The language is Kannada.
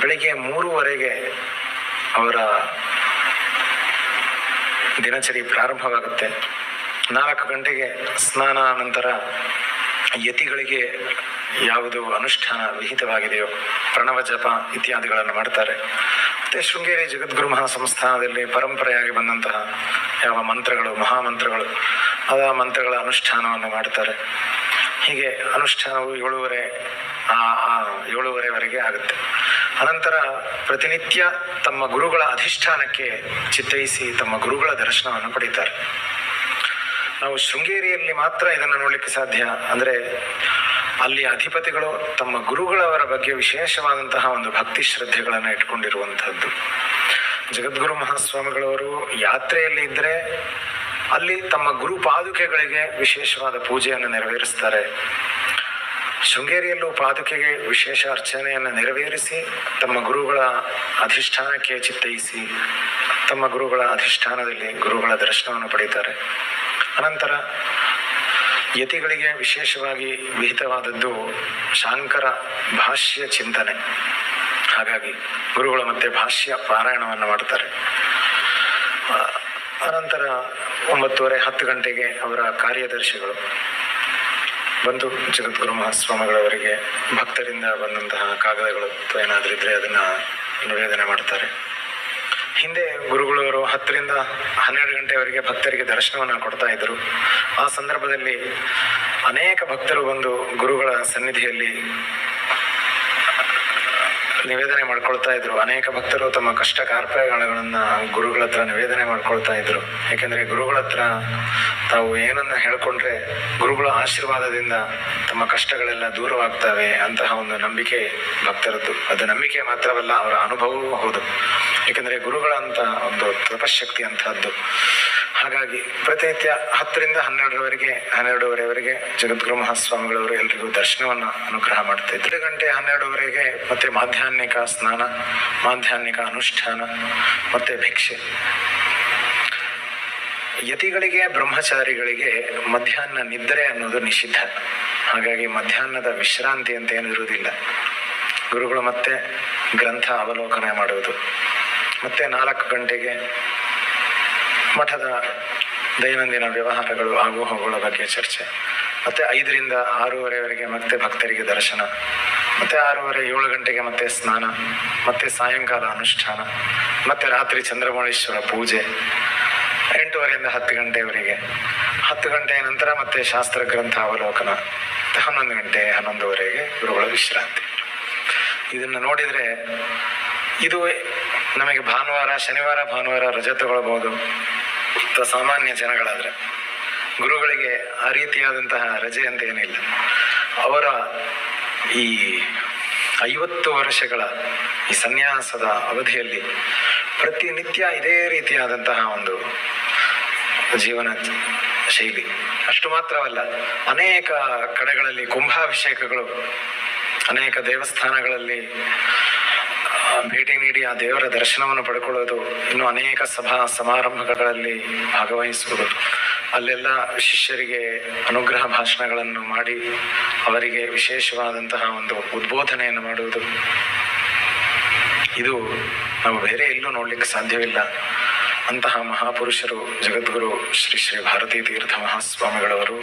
ಬೆಳಿಗ್ಗೆ ಮೂರುವರೆಗೆ ಅವರ ದಿನಚರಿ ಪ್ರಾರಂಭವಾಗುತ್ತೆ. ನಾಲ್ಕು ಗಂಟೆಗೆ ಸ್ನಾನ ನಂತರ ಯತಿಗಳಿಗೆ ಯಾವುದು ಅನುಷ್ಠಾನ ವಿಹಿತವಾಗಿದೆಯೋ ಪ್ರಣವ ಜಪ ಇತ್ಯಾದಿಗಳನ್ನು ಮಾಡ್ತಾರೆ. ಮತ್ತು ಶೃಂಗೇರಿ ಜಗದ್ಗುರು ಮಹಾ ಸಂಸ್ಥಾನದಲ್ಲಿ ಪರಂಪರೆಯಾಗಿ ಬಂದಂತಹ ಯಾವ ಮಂತ್ರಗಳು, ಮಹಾಮಂತ್ರಗಳು ಅದ ಮಂತ್ರಗಳ ಅನುಷ್ಠಾನವನ್ನು ಮಾಡ್ತಾರೆ. ಹೀಗೆ ಅನುಷ್ಠಾನವು ಏಳುವರೆ ಆ, ಏಳುವರೆವರೆಗೆ ಆಗುತ್ತೆ. ಅನಂತರ ಪ್ರತಿನಿತ್ಯ ತಮ್ಮ ಗುರುಗಳ ಅಧಿಷ್ಠಾನಕ್ಕೆ ಚಿತ್ತೈಸಿ ತಮ್ಮ ಗುರುಗಳ ದರ್ಶನವನ್ನು ಪಡೀತಾರೆ. ನಾವು ಶೃಂಗೇರಿಯಲ್ಲಿ ಮಾತ್ರ ಇದನ್ನು ನೋಡಲಿಕ್ಕೆ ಸಾಧ್ಯ. ಅಂದರೆ ಅಲ್ಲಿ ಅಧಿಪತಿಗಳು ತಮ್ಮ ಗುರುಗಳವರ ಬಗ್ಗೆ ವಿಶೇಷವಾದಂತಹ ಒಂದು ಭಕ್ತಿ ಶ್ರದ್ಧೆಗಳನ್ನು ಇಟ್ಕೊಂಡಿರುವಂತಹದ್ದು. ಜಗದ್ಗುರು ಮಹಾಸ್ವಾಮಿಗಳವರು ಯಾತ್ರೆಯಲ್ಲಿ ಇದ್ದರೆ ಅಲ್ಲಿ ತಮ್ಮ ಗುರು ಪಾದುಕೆಗಳಿಗೆ ವಿಶೇಷವಾದ ಪೂಜೆಯನ್ನು ನೆರವೇರಿಸ್ತಾರೆ. ಶೃಂಗೇರಿಯಲ್ಲೂ ಪಾದುಕೆಗೆ ವಿಶೇಷ ಅರ್ಚನೆಯನ್ನು ನೆರವೇರಿಸಿ, ತಮ್ಮ ಗುರುಗಳ ಅಧಿಷ್ಠಾನಕ್ಕೆ ಚಿತ್ತೈಸಿ, ತಮ್ಮ ಗುರುಗಳ ಅಧಿಷ್ಠಾನದಲ್ಲಿ ಗುರುಗಳ ದರ್ಶನವನ್ನು ಪಡೀತಾರೆ ಅನಂತರ ಯತಿಗಳಿಗೆ ವಿಶೇಷವಾಗಿ ವಿಹಿತವಾದದ್ದು ಶಾಂಕರ ಭಾಷ್ಯ ಚಿಂತನೆ. ಹಾಗಾಗಿ ಗುರುಗಳು ಮತ್ತೆ ಭಾಷ್ಯ ಪಾರಾಯಣವನ್ನು ಮಾಡ್ತಾರೆ ಅನಂತರ ಒಂಬತ್ತುವರೆ ಹತ್ತು ಗಂಟೆಗೆ ಅವರ ಕಾರ್ಯದರ್ಶಿಗಳು. ಬಂದು ಜಗದ್ಗುರು ಮಹಾಸ್ವಾಮಿಗಳವರಿಗೆ ಭಕ್ತರಿಂದ ಬಂದಂತಹ ಕಾಗದಗಳು ಏನಾದರೂ ಇದ್ರೆ ಅದನ್ನ ನಿವೇದನೆ ಮಾಡ್ತಾರೆ. ಹಿಂದೆ ಗುರುಗಳವರು ಹತ್ತರಿಂದ ಹನ್ನೆರಡು ಗಂಟೆವರೆಗೆ ಭಕ್ತರಿಗೆ ದರ್ಶನವನ್ನು ಕೊಡ್ತಾ ಇದ್ರು ಆ ಸಂದರ್ಭದಲ್ಲಿ ಅನೇಕ ಭಕ್ತರು ಬಂದು ಗುರುಗಳ ಸನ್ನಿಧಿಯಲ್ಲಿ ನಿವೇದನೆ ಮಾಡ್ಕೊಳ್ತಾ ಇದ್ರು. ಅನೇಕ ಭಕ್ತರು ತಮ್ಮ ಕಷ್ಟ ಕಾರ್ಪಾಯಗಳನ್ನ ಗುರುಗಳ ಹತ್ರ ನಿವೇದನೆ ಮಾಡ್ಕೊಳ್ತಾ ಇದ್ರು. ಯಾಕೆಂದ್ರೆ ಗುರುಗಳ ಹತ್ರ ತಾವು ಏನನ್ನ ಹೇಳ್ಕೊಂಡ್ರೆ ಗುರುಗಳ ಆಶೀರ್ವಾದದಿಂದ ತಮ್ಮ ಕಷ್ಟಗಳೆಲ್ಲ ದೂರವಾಗ್ತವೆ ಅಂತಹ ಒಂದು ನಂಬಿಕೆ ಭಕ್ತರದ್ದು. ಅದು ನಂಬಿಕೆ ಮಾತ್ರವಲ್ಲ, ಅವರ ಅನುಭವವೂ ಹೌದು. ಯಾಕೆಂದ್ರೆ ಗುರುಗಳಂತ ಒಂದು ತಪಶಕ್ತಿ ಅಂತಹದ್ದು. ಹಾಗಾಗಿ ಪ್ರತಿನಿತ್ಯ ಹತ್ತರಿಂದ ಹನ್ನೆರಡರವರೆಗೆ, ಹನ್ನೆರಡೂವರೆವರೆಗೆ ಜಗದ್ಗುರು ಮಹಾಸ್ವಾಮಿಗಳವರು ಎಲ್ರಿಗೂ ದರ್ಶನವನ್ನು ಅನುಗ್ರಹ ಮಾಡ್ತಾ ಇದ್ರು ಗಂಟೆ ಹನ್ನೆರಡುವರೆಗೆ ಮತ್ತೆ ಮಾಧ್ಯಾಹ್ನಿಕ ಸ್ನಾನ, ಮಾಧ್ಯಾಹ್ನಿಕ ಅನುಷ್ಠಾನ, ಮತ್ತೆ ಭಿಕ್ಷೆ. ಯತಿಗಳಿಗೆ, ಬ್ರಹ್ಮಚಾರಿಗಳಿಗೆ ಮಧ್ಯಾಹ್ನ ನಿದ್ರೆ ಅನ್ನೋದು ನಿಷಿದ್ಧ. ಹಾಗಾಗಿ ಮಧ್ಯಾಹ್ನದ ವಿಶ್ರಾಂತಿ ಅಂತ ಏನು ಇರುವುದಿಲ್ಲ. ಗುರುಗಳು ಮತ್ತೆ ಗ್ರಂಥ ಅವಲೋಕನ ಮಾಡುವುದು. ಮತ್ತೆ ನಾಲ್ಕು ಗಂಟೆಗೆ ಮಠದ ದೈನಂದಿನ ವ್ಯವಹಾರಗಳು ಹಾಗೂ ಬಗ್ಗೆ ಚರ್ಚೆ. ಮತ್ತೆ ಐದರಿಂದ ಆರೂವರೆವರೆಗೆ ಮತ್ತೆ ಭಕ್ತರಿಗೆ ದರ್ಶನ. ಮತ್ತೆ ಆರೂವರೆ ಏಳು ಗಂಟೆಗೆ ಮತ್ತೆ ಸ್ನಾನ. ಮತ್ತೆ ಸಾಯಂಕಾಲ ಅನುಷ್ಠಾನ. ಮತ್ತೆ ರಾತ್ರಿ ಚಂದ್ರಮೌಳೇಶ್ವರ ಪೂಜೆ. ಎಂಟೂವರೆಯಿಂದ ಹತ್ತು ಗಂಟೆವರೆಗೆ. ಹತ್ತು ಗಂಟೆಯ ನಂತರ ಮತ್ತೆ ಶಾಸ್ತ್ರ ಗ್ರಂಥ ಅವಲೋಕನ. ಹನ್ನೊಂದು ಗಂಟೆ, ಹನ್ನೊಂದುವರೆಗೆ ಗುರುಗಳ ವಿಶ್ರಾಂತಿ. ಇದನ್ನು ನೋಡಿದರೆ ಇದು ನಮಗೆ ಭಾನುವಾರ, ಶನಿವಾರ, ಭಾನುವಾರ ರಜೆ ತಗೊಳ್ಬಹುದು. ಸಾಮಾನ್ಯ ಜನಗಳಾದ್ರೆ. ಗುರುಗಳಿಗೆ ಆ ರೀತಿಯಾದಂತಹ ರಜೆ ಅಂತ ಏನಿಲ್ಲ. ಅವರ ಈ ಐವತ್ತು ವರ್ಷಗಳ ಈ ಸನ್ಯಾಸದ ಅವಧಿಯಲ್ಲಿ ಪ್ರತಿನಿತ್ಯ ಇದೇ ರೀತಿಯಾದಂತಹ ಒಂದು ಜೀವನ ಶೈಲಿ. ಅಷ್ಟು ಮಾತ್ರವಲ್ಲ, ಅನೇಕ ಕಡೆಗಳಲ್ಲಿ ಕುಂಭಾಭಿಷೇಕಗಳು, ಅನೇಕ ದೇವಸ್ಥಾನಗಳಲ್ಲಿ ಭೇಟಿ ನೀಡಿ ಆ ದೇವರ ದರ್ಶನವನ್ನು ಪಡ್ಕೊಳ್ಳೋದು ಇನ್ನು ಅನೇಕ ಸಭಾ ಸಮಾರಂಭಗಳಲ್ಲಿ ಭಾಗವಹಿಸುವುದು. ಅಲ್ಲೆಲ್ಲ ಶಿಷ್ಯರಿಗೆ ಅನುಗ್ರಹ ಭಾಷಣಗಳನ್ನು ಮಾಡಿ ಅವರಿಗೆ ವಿಶೇಷವಾದಂತಹ ಒಂದು ಉದ್ಬೋಧನೆಯನ್ನು ಮಾಡುವುದು. ಇದು ನಾವು ಬೇರೆ ಎಲ್ಲೂ ನೋಡ್ಲಿಕ್ಕೆ ಸಾಧ್ಯವಿಲ್ಲ. ಅಂತಹ ಮಹಾಪುರುಷರು, ಜಗದ್ಗುರು ಶ್ರೀ ಶ್ರೀ ಭಾರತೀ ತೀರ್ಥ ಮಹಾಸ್ವಾಮಿಗಳವರು